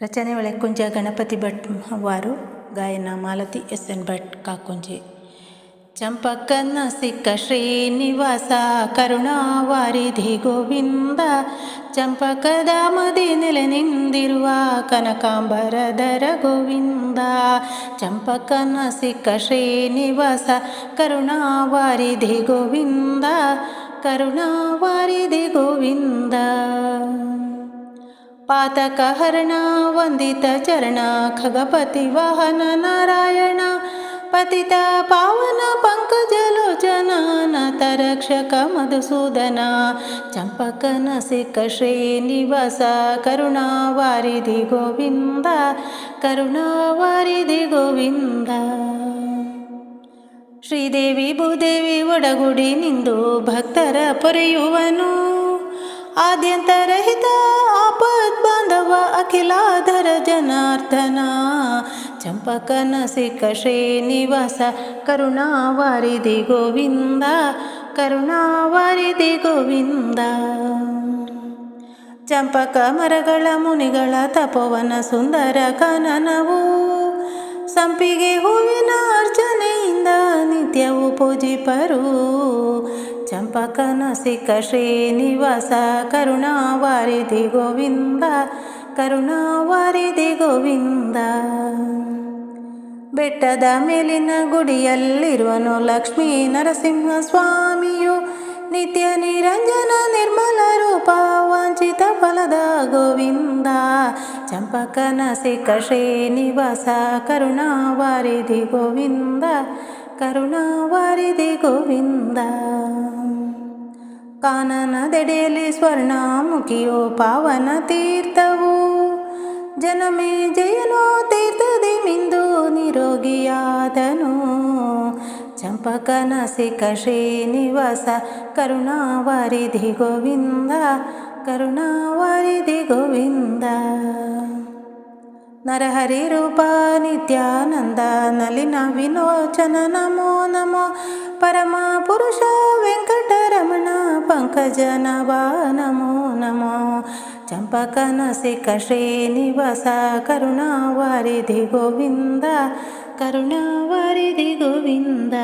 ರಚನೆ ಒಳಕುಂಜ ಗಣಪತಿ ಭಟ್ ವಾರು ಗಾಯನ ಮಾಲತಿ ಎಸ್ ಎನ್ ಭಟ್ ಕಾಕುಂಜಿ ಚಂಪಕ್ಕನ ಸಿಕ್ಕ ಶ್ರೀನಿವಾಸ ಕರುಣಾವಾರಿಧಿ ಗೋವಿಂದ ಚಂಪಕದ ಮದಿ ನೆಲೆ ನಿಂದಿರುವ ಕನಕಾಂಬರದರ ಗೋವಿಂದ ಚಂಪಕನ ಸಿಕ್ಕ ಶ್ರೀನಿವಾಸ ಕರುಣಾವಾರಿಧಿ ಗೋವಿಂದ ಕರುಣಾವಾರಿಧಿ ಗೋವಿಂದ ಪಾತಕಹರಣ ವಂದಿತ ಚರಣ ಖಗಪತಿ ವಾಹನ ನಾರಾಯಣ ಪತಿತ ಪಾವನ ಪಂಕಜಲೋಚನ ನತ ರಕ್ಷಕ ಮಧುಸೂದನ ಚಂಪಕನ ಸಿಕ್ಕ ಶ್ರೀನಿವಾಸ ಕರುಣಾವಾರಿಧಿ ಗೋವಿಂದ ಕರುಣಾವಾರಿಧಿ ಗೋವಿಂದ ಶ್ರೀದೇವಿ ಭೂದೇವಿ ಒಡಗುಡಿ ನಿಂದು ಭಕ್ತರ ಪೊರೆಯುವನು ಆದ್ಯಂತರಹಿತ ಆಪದ್ ಬಾಂಧವ ಅಖಿಲಾಧರ ಜನಾರ್ದನ, ಚಂಪಕನ ಸಿಕ್ಕ ಶ್ರೀನಿವಾಸ, ಕರುಣಾವಾರಿಧಿ ಗೋವಿಂದ ಕರುಣಾವಾರಿಧಿ ಗೋವಿಂದ. ಚಂಪಕ ಮರಗಳ ಮುನಿಗಳ ತಪವನ ಸುಂದರ ಕನನವು ಸಂಪಿಗೆ ಹೂವಿನ ಅರ್ಚನೆಯಿಂದ ನಿತ್ಯವು ಪೂಜಿಪರು. ಚಂಪಕನ ಸಿಕ್ಕ ಶ್ರೀನಿವಾಸ ಕರುಣಾವಾರಿಧಿ ಗೋವಿಂದ ಕರುಣಾವಾರಿಧಿ ಗೋವಿಂದ ಬೆಟ್ಟದ ಮೇಲಿನ ಗುಡಿಯಲ್ಲಿರುವನು ಲಕ್ಷ್ಮೀ ನರಸಿಂಹ ಸ್ವಾಮಿಯು ನಿತ್ಯ ನಿರಂಜನ ನಿರ್ಮಲ ರೂಪ ವಾಂಛಿತ ಫಲದ ಗೋವಿಂದ ಚಂಪಕನ ಸಿಕ್ಕ ಶ್ರೀನಿವಾಸ ಕರುಣಾವಾರಿಧಿ ಗೋವಿಂದ ಕರುಣಾವಾರಿಧಿ ಗೋವಿಂದ ಕಾನನದೆಡೆಯಲ್ಲಿ ಸ್ವರ್ಣಮುಖಿಯೋ ಪಾವನ ತೀರ್ಥವು ಜನಮೇ ಜಯನೋ ತೀರ್ಥದಿ ಮಿಂದು ನಿರೋಗಿಯಾದನು ಚಂಪಕನ ಸಿಕ್ಕ ಶ್ರೀನಿವಾಸ ಕರುಣಾವಾರಿಧಿ ಗೋವಿಂದ ಕರುಣಾವಾರಿಧಿ ಗೋವಿಂದ ನರಹರಿ ರೂಪ ನಿತ್ಯಾನಂದ ನಲಿನ ವಿನೋಚನ ನಮೋ ನಮೋ ಪರಮ ಪುರುಷ ವೆಂಕಟರಮಣ जनवा नमो नमो चम्पकनसिकश्रीनिवस करुणावारिधि गोविन्द करुणावारिधि गोविन्द